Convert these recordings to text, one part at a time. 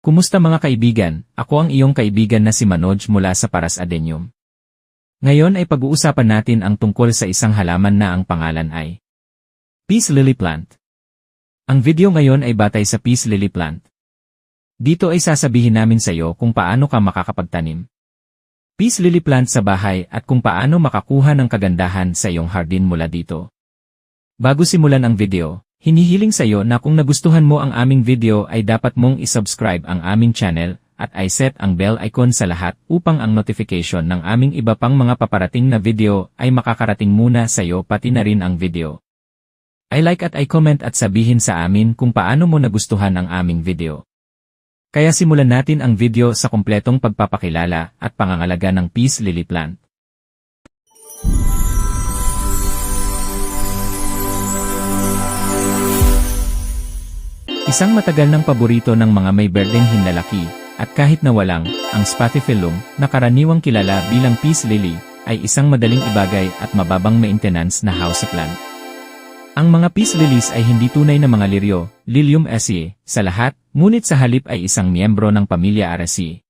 Kumusta mga kaibigan? Ako ang iyong kaibigan na si Manoj mula sa Paras Adenium. Ngayon ay pag-uusapan natin ang tungkol sa isang halaman na ang pangalan ay Peace Lily Plant. Ang video ngayon ay batay sa Peace Lily Plant. Dito ay sasabihin namin sa iyo kung paano ka makakapagtanim. Peace Lily Plant sa bahay at kung paano makakuha ng kagandahan sa iyong hardin mula dito. Bago simulan ang video, Hinihiling sa iyo na kung nagustuhan mo ang aming video ay dapat mong isubscribe ang aming channel at ay set ang bell icon sa lahat upang ang notification ng aming iba pang mga paparating na video ay makakarating muna sa iyo pati na rin ang video. I like at I comment at sabihin sa amin kung paano mo nagustuhan ang aming video. Kaya simulan natin ang video sa kumpletong pagpapakilala at pangangalaga ng Peace Lily Plant. Isang matagal ng paborito ng mga may berdeng hinlalaki, at kahit na walang, ang spathiphyllum, na karaniwang kilala bilang peace lily, ay isang madaling ibagay at mababang maintenance na houseplant. Ang mga peace lilies ay hindi tunay na mga liryo, Lilium aceae, sa lahat, ngunit sa halip ay isang miyembro ng pamilya Araceae.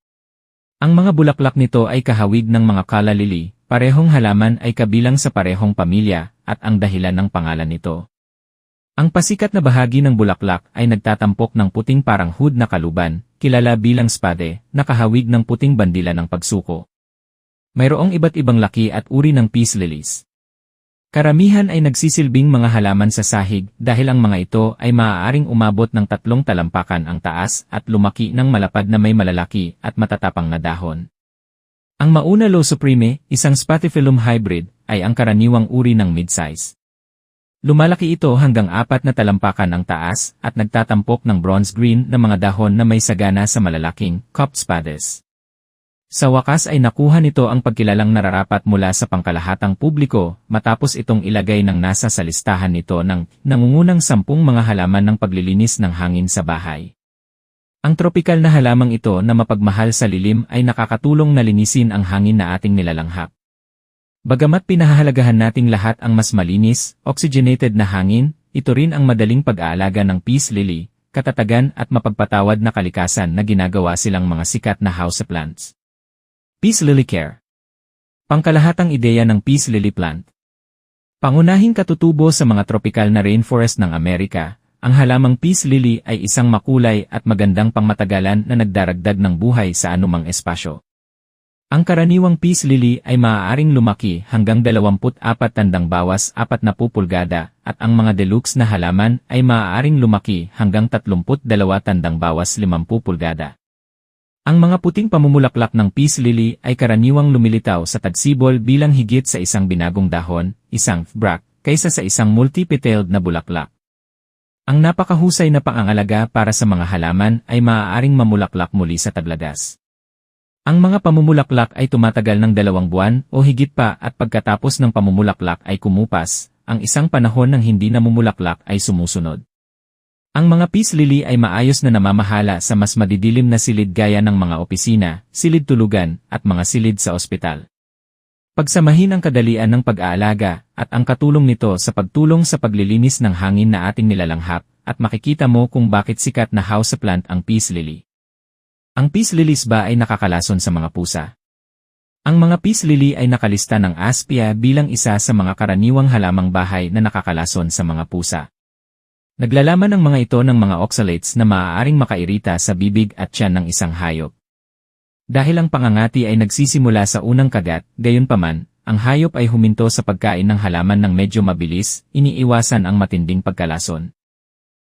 Ang mga bulaklak nito ay kahawig ng mga kala lily, parehong halaman ay kabilang sa parehong pamilya, at ang dahilan ng pangalan nito. Ang pasikat na bahagi ng bulaklak ay nagtatampok ng puting parang hood na kaluban, kilala bilang spade, nakahawig ng puting bandila ng pagsuko. Mayroong iba't ibang laki at uri ng peace lilies. Karamihan ay nagsisilbing mga halaman sa sahig dahil ang mga ito ay maaaring umabot ng tatlong talampakan ang taas at lumaki ng malapad na may malalaki at matatapang na dahon. Ang mauna low supreme, isang spathiphyllum hybrid, ay ang karaniwang uri ng mid-size. Lumalaki ito hanggang apat na talampakan ang taas at nagtatampok ng bronze green na mga dahon na may sagana sa malalaking cup spades. Sa wakas ay nakuha nito ang pagkilalang nararapat mula sa pangkalahatang publiko matapos itong ilagay ng nasa sa listahan nito ng nangungunang sampung mga halaman ng paglilinis ng hangin sa bahay. Ang tropikal na halamang ito na mapagmahal sa lilim ay nakakatulong na linisin ang hangin na ating nilalanghap. Bagamat pinahahalagahan nating lahat ang mas malinis, oxygenated na hangin, ito rin ang madaling pag-aalaga ng peace lily, katatagan at mapagpatawad na kalikasan na ginagawa silang mga sikat na houseplants. Peace Lily Care Pangkalahatang ideya ng peace lily plant. Pangunahing katutubo sa mga tropikal na rainforest ng Amerika, ang halamang peace lily ay isang makulay at magandang pangmatagalan na nagdaragdag ng buhay sa anumang espasyo. Ang karaniwang peace lily ay maaaring lumaki hanggang 24 tandang bawas 40 pulgada at ang mga deluxe na halaman ay maaaring lumaki hanggang 32 tandang bawas 50 pulgada. Ang mga puting pamumulaklak ng peace lily ay karaniwang lumilitaw sa tagsibol bilang higit sa isang binagong dahon, isang bract, kaysa sa isang multi-petaled na bulaklak. Ang napakahusay na pangangalaga para sa mga halaman ay maaaring mamulaklak muli sa taglagas. Ang mga pamumulaklak ay tumatagal ng dalawang buwan o higit pa at pagkatapos ng pamumulaklak ay kumupas, ang isang panahon ng hindi namumulaklak ay sumusunod. Ang mga peace lily ay maayos na namamahala sa mas madidilim na silid gaya ng mga opisina, silid tulugan, at mga silid sa ospital. Pagsamahin ang kadalian ng pag-aalaga at ang katulong nito sa pagtulong sa paglilinis ng hangin na ating nilalanghap at makikita mo kung bakit sikat na houseplant ang peace lily. Ang peace lilies ba ay nakakalason sa mga pusa? Ang mga peace lily ay nakalista ng Aspia bilang isa sa mga karaniwang halamang bahay na nakakalason sa mga pusa. Naglalaman ang mga ito ng mga oxalates na maaaring makairita sa bibig at tiyan ng isang hayop. Dahil ang pangangati ay nagsisimula sa unang kagat, gayunpaman, ang hayop ay huminto sa pagkain ng halaman ng medyo mabilis, iniiwasan ang matinding pagkalason.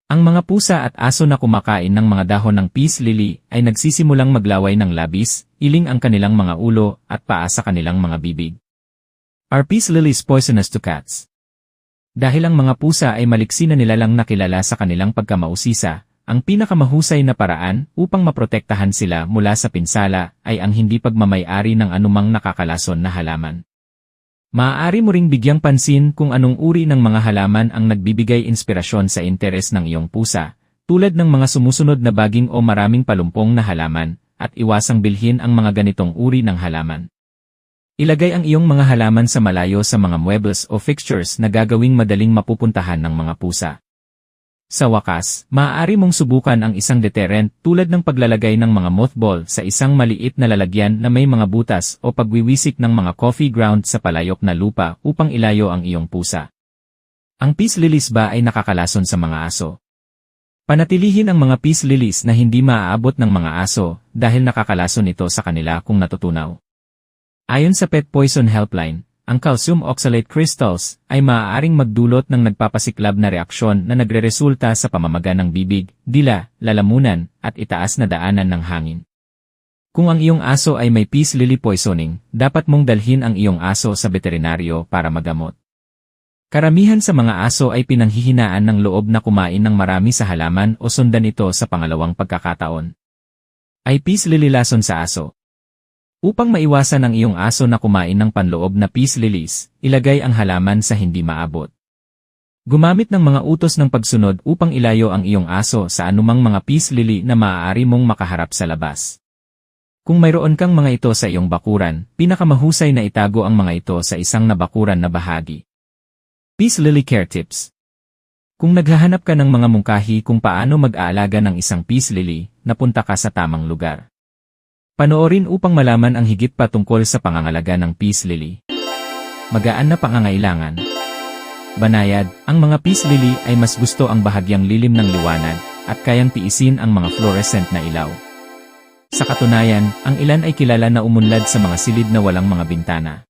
Ang mga pusa at aso na kumakain ng mga dahon ng peace lily ay nagsisimulang maglaway ng labis, iling ang kanilang mga ulo at paa sa kanilang mga bibig. Are peace lilies poisonous to cats? Dahil ang mga pusa ay maliksi na nilalang nakilala sa kanilang pagkamausisa, ang pinakamahusay na paraan upang maprotektahan sila mula sa pinsala ay ang hindi pagmamayari ng anumang nakakalason na halaman. Maaari mo ring bigyang pansin kung anong uri ng mga halaman ang nagbibigay inspirasyon sa interes ng iyong pusa, tulad ng mga sumusunod na baging o maraming palumpong na halaman, at iwasang bilhin ang mga ganitong uri ng halaman. Ilagay ang iyong mga halaman sa malayo sa mga muebles o fixtures na gagawing madaling mapupuntahan ng mga pusa. Sa wakas, maaari mong subukan ang isang deterrent tulad ng paglalagay ng mga mothball sa isang maliit na lalagyan na may mga butas o pagwiwisik ng mga coffee ground sa palayok na lupa upang ilayo ang iyong pusa. Ang peace lilies ba ay nakakalason sa mga aso? Panatilihin ang mga peace lilies na hindi maaabot ng mga aso dahil nakakalason ito sa kanila kung natutunaw. Ayon sa Pet Poison Helpline, ang calcium oxalate crystals ay maaaring magdulot ng nagpapasiklab na reaksyon na nagreresulta sa pamamaga ng bibig, dila, lalamunan, at itaas na daanan ng hangin. Kung ang iyong aso ay may peace lily poisoning, dapat mong dalhin ang iyong aso sa veterinaryo para magamot. Karamihan sa mga aso ay pinanghihinaan ng loob na kumain ng marami sa halaman o sundan ito sa pangalawang pagkakataon. Ay peace lily lason sa aso. Upang maiwasan ang iyong aso na kumain ng panloob na peace lilies, ilagay ang halaman sa hindi maabot. Gumamit ng mga utos ng pagsunod upang ilayo ang iyong aso sa anumang mga peace lily na maaari mong makaharap sa labas. Kung mayroon kang mga ito sa iyong bakuran, pinakamahusay na itago ang mga ito sa isang nabakuran na bahagi. Peace Lily Care Tips Kung naghahanap ka ng mga mungkahi kung paano mag-aalaga ng isang peace lily, napunta ka sa tamang lugar. Panoorin upang malaman ang higit pa tungkol sa pangangalaga ng peace lily. Magaan na pangangailangan. Banayad, ang mga peace lily ay mas gusto ang bahagyang lilim ng liwanag at kayang tiisin ang mga fluorescent na ilaw. Sa katunayan, ang ilan ay kilala na umunlad sa mga silid na walang mga bintana.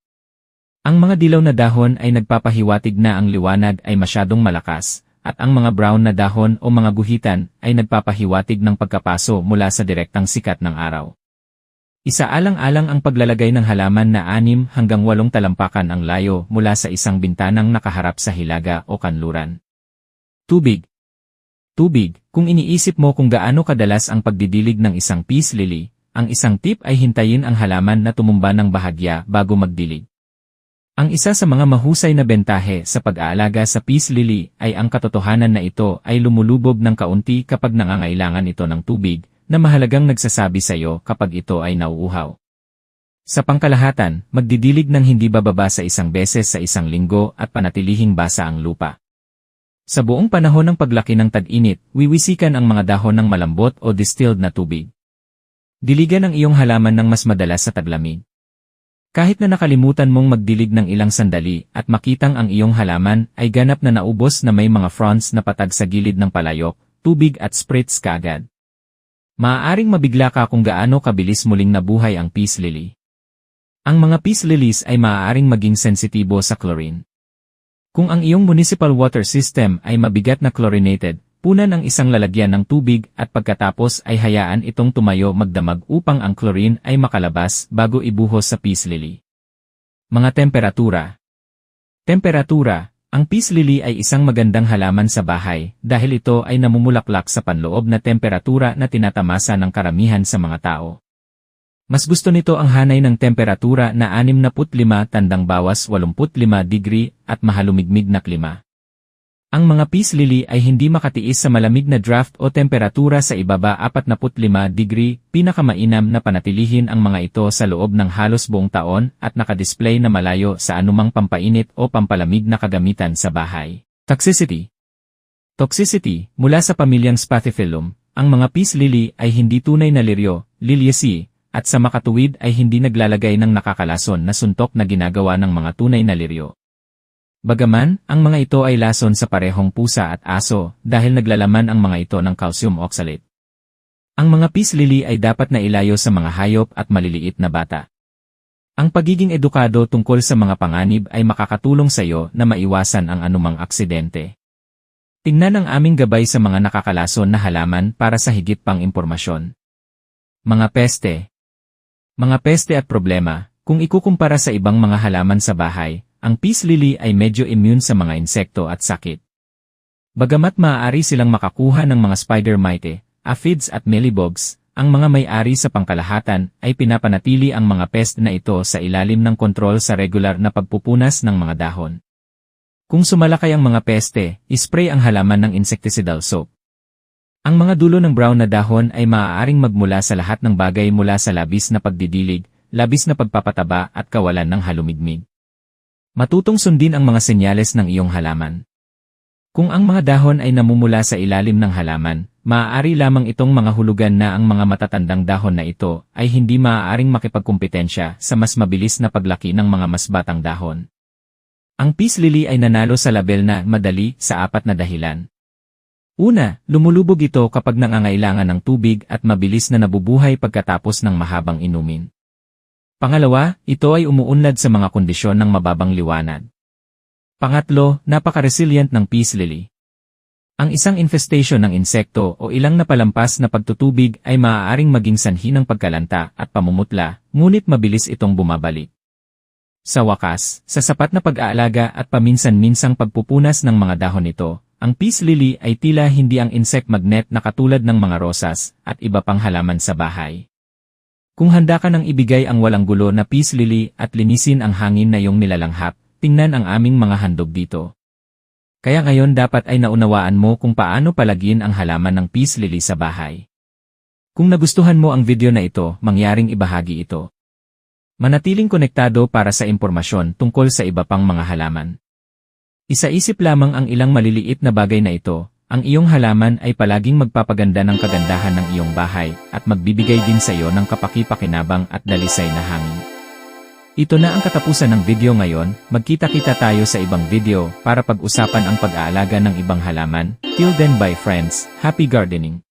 Ang mga dilaw na dahon ay nagpapahiwatig na ang liwanag ay masyadong malakas, at ang mga brown na dahon o mga guhitan ay nagpapahiwatig ng pagkapaso mula sa direktang sikat ng araw. Isaalang-alang ang paglalagay ng halaman na anim hanggang walong talampakan ang layo mula sa isang bintanang nakaharap sa hilaga o kanluran. Tubig Tubig, kung iniisip mo kung gaano kadalas ang pagdidilig ng isang peace lily, ang isang tip ay hintayin ang halaman na tumumba ng bahagya bago magdilig. Ang isa sa mga mahusay na bentahe sa pag-aalaga sa peace lily ay ang katotohanan na ito ay lumulubog ng kaunti kapag nangangailangan ito ng tubig, na mahalagang nagsasabi sa iyo kapag ito ay nauuhaw. Sa pangkalahatan, magdidilig ng hindi bababa sa isang beses sa isang linggo at panatilihing basa ang lupa. Sa buong panahon ng paglaki ng tag-init, wiwisikan ang mga dahon ng malambot o distilled na tubig. Diligan ang iyong halaman ng mas madalas sa taglamig. Kahit na nakalimutan mong magdilig ng ilang sandali at makitang ang iyong halaman ay ganap na naubos na may mga fronds na patag sa gilid ng palayok, tubig at spritz kaagad. Maaaring mabigla ka kung gaano kabilis muling nabuhay ang peace lily. Ang mga peace lilies ay maaaring maging sensitibo sa chlorine. Kung ang iyong municipal water system ay mabigat na chlorinated, punan ang isang lalagyan ng tubig at pagkatapos ay hayaan itong tumayo magdamag upang ang chlorine ay makalabas bago ibuhos sa peace lily. Mga temperatura Temperatura Ang peace lily ay isang magandang halaman sa bahay dahil ito ay namumulaklak sa panloob na temperatura na tinatamasa ng karamihan sa mga tao. Mas gusto nito ang hanay ng temperatura na 65 tandang bawas 85 degree at mahalumigmig na klima. Ang mga peace lily ay hindi makatiis sa malamig na draft o temperatura sa ibaba 45 degree, pinakamainam na panatilihin ang mga ito sa loob ng halos buong taon at nakadisplay na malayo sa anumang pampainit o pampalamig na kagamitan sa bahay. Toxicity Toxicity, mula sa pamilyang Spathiphyllum, ang mga peace lily ay hindi tunay na liryo, liliaceae, at sa makatuwid ay hindi naglalagay ng nakakalason na suntok na ginagawa ng mga tunay na liryo. Bagaman, ang mga ito ay lason sa parehong pusa at aso dahil naglalaman ang mga ito ng calcium oxalate. Ang mga peace lily ay dapat na ilayo sa mga hayop at maliliit na bata. Ang pagiging edukado tungkol sa mga panganib ay makakatulong sa iyo na maiwasan ang anumang aksidente. Tingnan ang aming gabay sa mga nakakalason na halaman para sa higit pang impormasyon. Mga peste Mga peste at problema, kung ikukumpara sa ibang mga halaman sa bahay, ang peace lily ay medyo immune sa mga insekto at sakit. Bagamat maaari silang makakuha ng mga spider mite, aphids at mealybugs, ang mga may-ari sa pangkalahatan ay pinapanatili ang mga pest na ito sa ilalim ng kontrol sa regular na pagpupunas ng mga dahon. Kung sumalakay ang mga peste, ispray ang halaman ng insecticidal soap. Ang mga dulo ng brown na dahon ay maaaring magmula sa lahat ng bagay mula sa labis na pagdidilig, labis na pagpapataba at kawalan ng halumigmig. Matutong sundin ang mga senyales ng iyong halaman. Kung ang mga dahon ay namumula sa ilalim ng halaman, maaari lamang itong mga hulugan na ang mga matatandang dahon na ito ay hindi maaaring makipagkumpetensya sa mas mabilis na paglaki ng mga mas batang dahon. Ang peace lily ay nanalo sa label na madali sa apat na dahilan. Una, lumulubog ito kapag nangangailangan ng tubig at mabilis na nabubuhay pagkatapos ng mahabang inumin. Pangalawa, ito ay umuunlad sa mga kondisyon ng mababang liwanag. Pangatlo, napaka-resilient ng peace lily. Ang isang infestation ng insekto o ilang napalampas na pagtutubig ay maaaring maging sanhi ng pagkalanta at pamumutla, ngunit mabilis itong bumabalik. Sa wakas, sa sapat na pag-aalaga at paminsan-minsang pagpupunas ng mga dahon nito, ang peace lily ay tila hindi ang insect magnet na katulad ng mga rosas at iba pang halaman sa bahay. Kung handa ka nang ibigay ang walang gulo na peace lily at linisin ang hangin na iyong nilalanghap, tingnan ang aming mga handog dito. Kaya ngayon dapat ay naunawaan mo kung paano palagin ang halaman ng peace lily sa bahay. Kung nagustuhan mo ang video na ito, mangyaring ibahagi ito. Manatiling konektado para sa impormasyon tungkol sa iba pang mga halaman. Isaisip lamang ang ilang maliliit na bagay na ito, ang iyong halaman ay palaging magpapaganda ng kagandahan ng iyong bahay at magbibigay din sa iyo ng kapaki-pakinabang at dalisay na hangin. Ito na ang katapusan ng video ngayon, magkita-kita tayo sa ibang video para pag-usapan ang pag-aalaga ng ibang halaman. Till then bye friends, happy gardening!